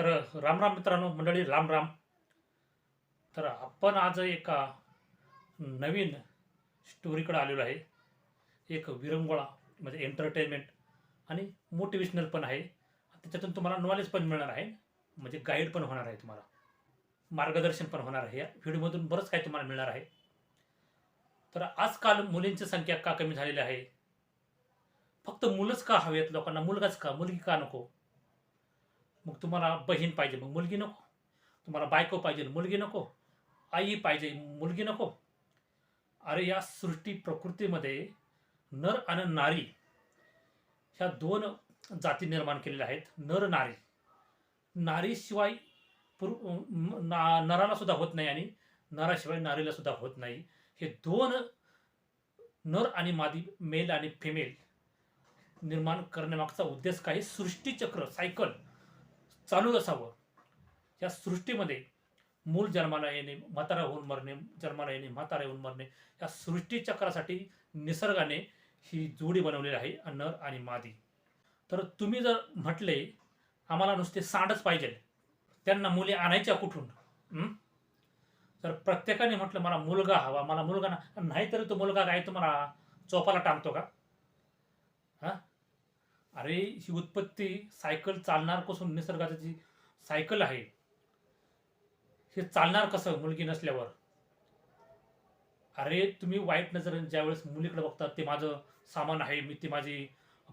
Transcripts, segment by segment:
तर राम राम मित्रांनो मंडळी राम राम. तर आपण आज एका नवीन स्टोरीकडे आलेलो आहे. एक विरंगुळा म्हणजे एंटरटेनमेंट आणि मोटिवेशनल पण आहे. त्याच्यातून तुम्हाला नॉलेज पण मिळणार आहे. म्हणजे गाईड पण होणार आहे तुम्हाला. मार्गदर्शन पण होणार आहे. या व्हिडिओमधून बरंच काही तुम्हाला मिळणार आहे. तर आजकाल मुलींची संख्या का कमी झालेली आहे? फक्त मुलंच का हवेत? लोकांना मुलगाच का? मुलगी का नको? तुम्हाला बहीण पाहिजे मग मुलगी नको. तुम्हाला बायको पाहिजे मुलगी नको. आई पाहिजे मुलगी नको. अरे या सृष्टी प्रकृतीमध्ये नर आणि नारी ह्या दोन जाती निर्माण केलेल्या आहेत. नर नारी. नारीशिवाय पुर ना नराला सुद्धा होत नाही आणि नराशिवाय नारीला सुद्धा होत नाही. हे दोन नर आणि मादी मेल आणि फिमेल निर्माण करण्यामागचा उद्देश काही सृष्टीचक्र सायकल. चालूच असावं. या सृष्टीमध्ये मूल जन्माला येणे म्हातारा होऊन मरणे जन्माला येणे म्हातारा होऊन मरणे या सृष्टीचक्रासाठी निसर्गाने ही जोडी बनवलेली आहे नर आणि मादी. तर तुम्ही जर म्हटले आम्हाला नुसते सांडच पाहिजे. त्यांना मुले आणायच्या कुठून? तर प्रत्येकाने म्हटलं मला मुलगा हवा मला मुलगा ना नाहीतरी तो मुलगा काय तुम्हाला चोपाला टांगतो का? अरे ही उत्पत्ती सायकल चालणार कसून? निसर्गाची जी सायकल आहे हे चालणार कसं मुलगी नसल्यावर? अरे तुम्ही वाईट नजरेने ज्यावेळेस मुलीकडे बघता ते माझं सामान आहे मी ती माझी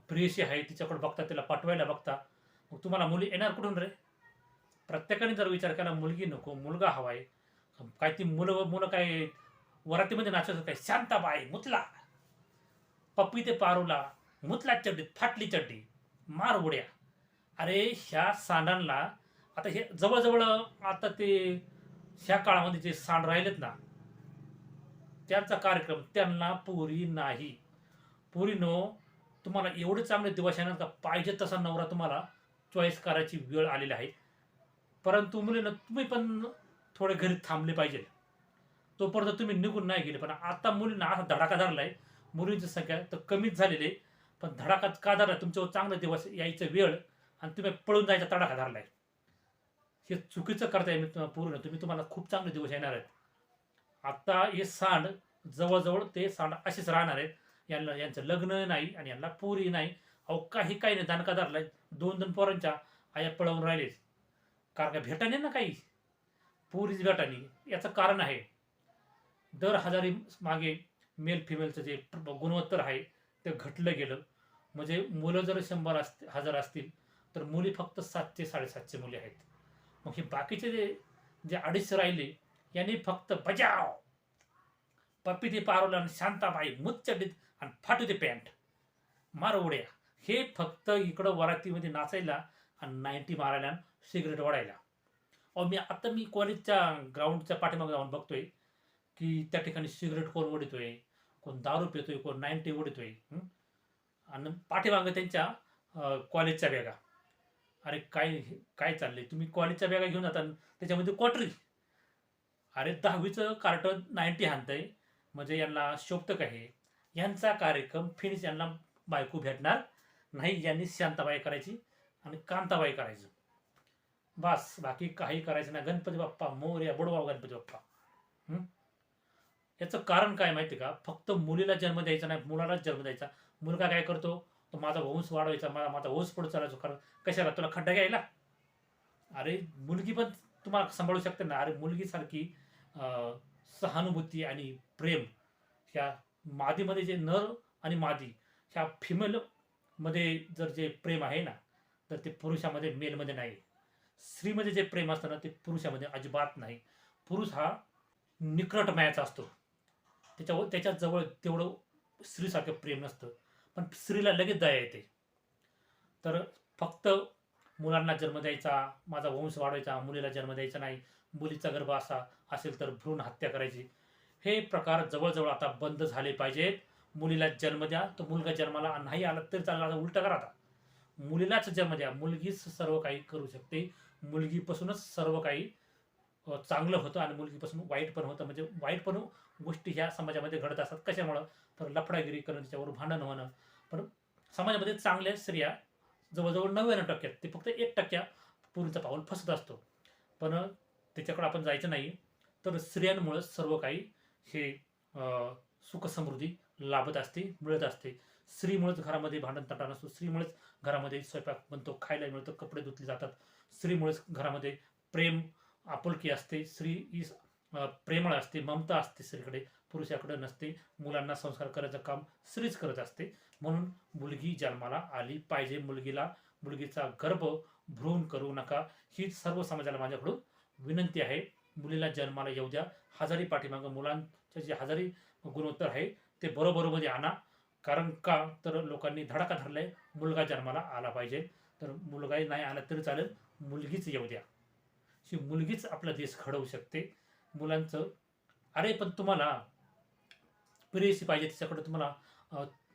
प्रियशी आहे तिच्याकडे बघता तिला पाठवायला बघता मग तुम्हाला मुली येणार कुठून रे? प्रत्येकाने जर विचार केला मुलगी नको मुलगा हवाय काय ती मुलं मुलं काय वरातीमध्ये नाचत काय? शांताबाई मुतला. पप्पी ते पारूला. मुतला चड्डीत फाटली चड्डी मार उड्या. अरे ह्या सांडांना आता हे जवळजवळ आता ते ह्या काळामध्ये जे सांड राहिलेत ना त्यांचा कार्यक्रम त्यांना पुरी नाही. पुरीनो तुम्हाला एवढे चांगले दिवस येणार का? पाहिजे तसा नवरा तुम्हाला चॉईस करायची वेळ आलेली आहे. परंतु मुलीनं तुम्ही पण थोडे घरी थांबले पाहिजे. तोपर्यंत तुम्ही निघून नाही गेले. पण आता मुलींना असा धडाका धरलाय मुलींची संख्या तर कमीच झालेली आहे. पण धडाका का धरला? तुमच्यावर चांगले दिवस यायचं वेळ आणि तुम्ही पळून जायचा तडाखा धरलाय. हे चुकीचं करताय मी तुम्हाला पूर्ण. तुम्ही तुम्हाला खूप चांगले दिवस येणार आहेत. आता हे सांड जवळजवळ ते सांड असेच राहणार आहेत. यांना यांचं लग्न नाही आणि यांना पूरही नाही. अहो काही काही नाही. दानका धरलाय. दोन दोन पोरांच्या आया पळवून राहिलेच कारण का भेटाने ना काही? पुरीच भेटानी. याचं कारण आहे. दर हजारी मागे मेल फिमेलचं जे गुणवत्तर आहे ते घटलं गेलं. म्हणजे मुलं जर शंभर असते हजार असतील तर मुली फक्त सातशे साडेसातशे मुली आहेत. मग हे बाकीचे जे जे अडीचशे राहिले यांनी फक्त बजाव! पप्पी ते पारवलं आणि शांताबाई मुच्चडीत आणि फाटू ते पॅन्ट. मार उड्या. हे फक्त इकडं वरातीमध्ये नाचायला आणि नाईन्टी मारायला आणि सिगरेट ओढायला. अहो मी आता मी कॉलेजच्या ग्राउंडच्या पाठीमागे जाऊन बघतोय की त्या ठिकाणी सिगरेट कोण ओढतोय? कोण दारू पितोय कोण नाईन्टी उडतोय आणि पाठीमागं त्यांच्या कॉलेजच्या बॅगा अरे काय काय चाललंय तुम्ही कॉलेजच्या बॅगा घेऊन जाता त्याच्यामध्ये क्वाटरी अरे दहावीचं कार्ट नाईन्टी हाणतंय. म्हणजे यांना शोभतक आहे. यांचा कार्यक्रम फिनिश यांना बायको भेटणार नाही. यांनी शांताबाई करायची आणि कांताबाई करायचं. बस बाकी काही करायचं नाही. गणपती बाप्पा मोर्या बुडवा गणपती बाप्पा. याचं कारण काय माहिती का? फक्त मुलीला जन्म द्यायचा नाही मुलालाच जन्म द्यायचा. मुलगा काय करतो? तो माझा वंश वाढवायचा मला माझा वंश पुढे चालायचो. कारण कशाला? तुला खड्डा घ्यायला? अरे मुलगी पण तुम्हाला सांभाळू शकते ना. अरे मुलगीसारखी सहानुभूती आणि प्रेम ह्या मादीमध्ये जे नर आणि मादी ह्या फिमेलमध्ये जर जे प्रेम आहे ना तर ते पुरुषामध्ये मेलमध्ये नाही. स्त्रीमध्ये जे प्रेम असतं ना ते पुरुषामध्ये अजिबात नाही. पुरुष हा निकट मायाचा असतो. त्याच्यावर त्याच्याजवळ तेवढं स्त्रीसारखं प्रेम नसतं. पण स्त्रीला लगेच दया येते. तर फक्त मुलांना जन्म द्यायचा माझा वंश वाढवायचा मुलीला जन्म द्यायचा नाही मुलीचा गर्भ असा असेल तर भ्रूण हत्या करायची. हे प्रकार जवळजवळ आता बंद झाले पाहिजेत. मुलीला जन्म द्या. तो मुलगा जन्माला नाही आला तरी चालला. उलटा करा आता. मुलीलाच जन्म द्या. मुलगीच सर्व काही करू शकते. मुलगीपासूनच सर्व काही चांगलं होतं आणि मुलगीपासून वाईट पण होतं. म्हणजे वाईट पण गोष्टी ह्या समाजामध्ये घडत असतात. कशामुळं? तर लफडागिरी करणं त्याच्यावर भांडण होणं. पण समाजामध्ये चांगल्या स्त्रिया जवळजवळ नव्याण्णव टक्क्यात ते फक्त एक टक्क्या पूर्वीचा पाऊल फसत असतो. पण त्याच्याकडे आपण जायचं नाही तर स्त्रियांमुळं सर्व काही हे सुखसमृद्धी लाभत असते मिळत असते. स्त्रीमुळेच घरामध्ये भांडण तटा नसतो. स्त्रीमुळेच घरामध्ये स्वयंपाक बनतो खायला मिळतं कपडे धुतले जातात. स्त्रीमुळेच घरामध्ये प्रेम आपुलकी असते स्त्री ही प्रेमळ असते ममता असते स्त्रीकडे पुरुषाकडे नसते मुलांना संस्कार करायचं काम स्त्रीच करत असते. म्हणून मुलगी जन्माला आली पाहिजे. मुलगीला मुलगीचा गर्भ भ्रूण करू नका. ही सर्व समाजाला माझ्याकडून विनंती आहे. मुलीला जन्माला येऊ द्या. हजारी पाठीमागं मुलांचे जे हजारी गुणोत्तर आहे ते बरोबरोमध्ये आणा. कारण का? तर लोकांनी धडाका धरलाय मुलगा जन्माला आला पाहिजे. तर मुलगाही नाही आला तरी चालेल मुलगीच येऊ द्या. ही मुलगीच आपला देश घडवू शकते. मुलांचं अरे पण तुम्हाला प्रेयसी पाहिजे तिच्याकडे तुम्हाला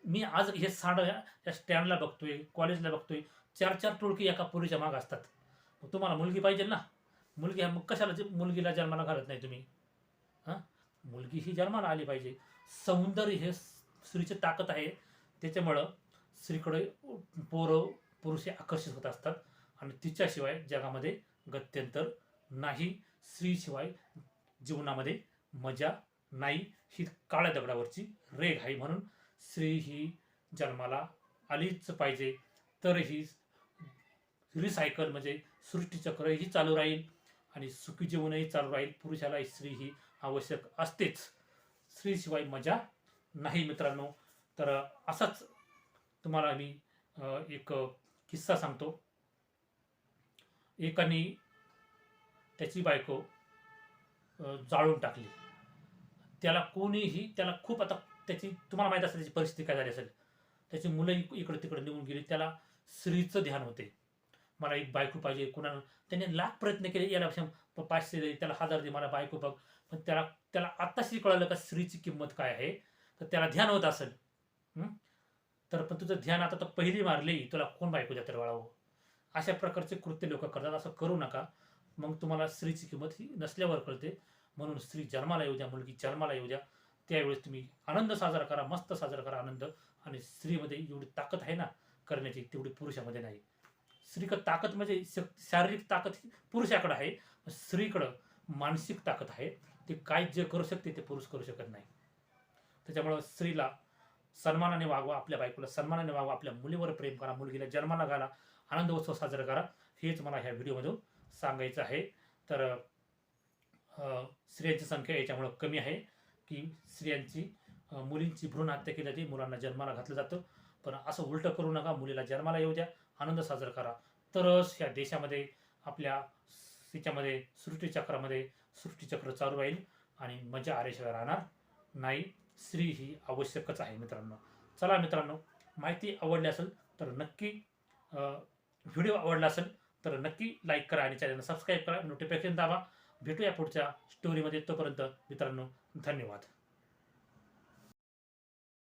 मी आज हे साडं या स्टँडला बघतोय कॉलेजला बघतोय चार चार टोळकी एका पुरीच्या माग असतात. मग तुम्हाला मुलगी पाहिजे ना. मुलगी मग कशाला जे- मुलगीला जन्माला घालत नाही तुम्ही? हां? मुलगी ही जन्माला आली पाहिजे. सौंदर्य हे स्त्रीची ताकद आहे. त्याच्यामुळं स्त्रीकडे पोरं पुरुष हे आकर्षित होत असतात. आणि तिच्याशिवाय जगामध्ये गत्यंतर नाही. स्त्रीशिवाय जीवनामध्ये मजा नाही. ही काळ्या दगडावरची रेघ आहे म्हणून स्त्री ही जन्माला आलीच पाहिजे. तर ही रिसायकल म्हणजे सृष्टीचक्र ही चालू राहील आणि सुखी जीवनही चालू राहील. पुरुषाला स्त्री ही आवश्यक असतेच. स्त्रीशिवाय मजा नाही मित्रांनो. तर असाच तुम्हाला मी एक किस्सा सांगतो. एकाने त्याची बायको जाळून टाकली. त्याला कोणीही त्याला खूप आता त्याची तुम्हाला माहीत असेल त्याची परिस्थिती काय झाली असेल. त्याची मुलं इकडं तिकडं तिकडे निघून गेली. त्याला स्त्रीचं ध्यान होते. मला एक बायको पाहिजे कुणा त्याने लाख प्रयत्न केले याला पाचशे दे त्याला हजार दे मला बायको बघ. पण त्याला त्याला आत्ताशी कळलं का स्त्रीची किंमत काय आहे? तर त्याला ध्यान होत असेल. तर पण तुझं ध्यान आता तर पहिली मारली तुला कोण बायको द्या तर वळावं अशा प्रकारचे कृत्य लोक करतात. असं करू नका. मग तुम्हाला स्त्रीची किंमत ही नसल्यावर कळते. म्हणून स्त्री जन्माला येऊ द्या मुलगी जन्माला येऊ द्या. त्यावेळेस तुम्ही आनंद साजरा करा मस्त साजरा करा आनंद. आणि स्त्रीमध्ये एवढी ताकद आहे ना करण्याची तेवढी पुरुषामध्ये नाही. स्त्रीकडे ताकद म्हणजे शारीरिक ताकद ही पुरुषाकडे आहे. स्त्रीकडं मानसिक ताकद आहे. ते काय जे करू शकते ते पुरुष करू शकत नाही. त्याच्यामुळं स्त्रीला सन्मानाने वागवा आपल्या बायकोला सन्मानाने वागवा आपल्या मुलीवर प्रेम करा मुलगीला जन्माला घाला. आनंद उत्सव साजरा करा. हेच मला ह्या व्हिडिओमधून सांगायचं आहे. तर स्त्रियांची संख्या याच्यामुळं कमी आहे की स्त्रियांची मुलींची भ्रूण हत्या केली जाते मुलांना जन्माला घातलं जातं. पण असं उलटं करू नका मुलीला जन्माला येऊ द्या आनंद साजरा करा. तरच या देशामध्ये आपल्या तिच्यामध्ये सृष्टीचक्रामध्ये सृष्टीचक्र चालू राहील आणि मजा आरेशिवाय राहणार नाही. स्त्री ही आवश्यकच आहे मित्रांनो. चला मित्रांनो माहिती आवडली असेल तर नक्की व्हिडिओ आवडला असेल तर नक्की लाईक करा आणि चॅनलला सबस्क्राईब करा. नोटिफिकेशन दाबा. भेटूया पुढच्या स्टोरीमध्ये तोपर्यंत मित्रांनो धन्यवाद.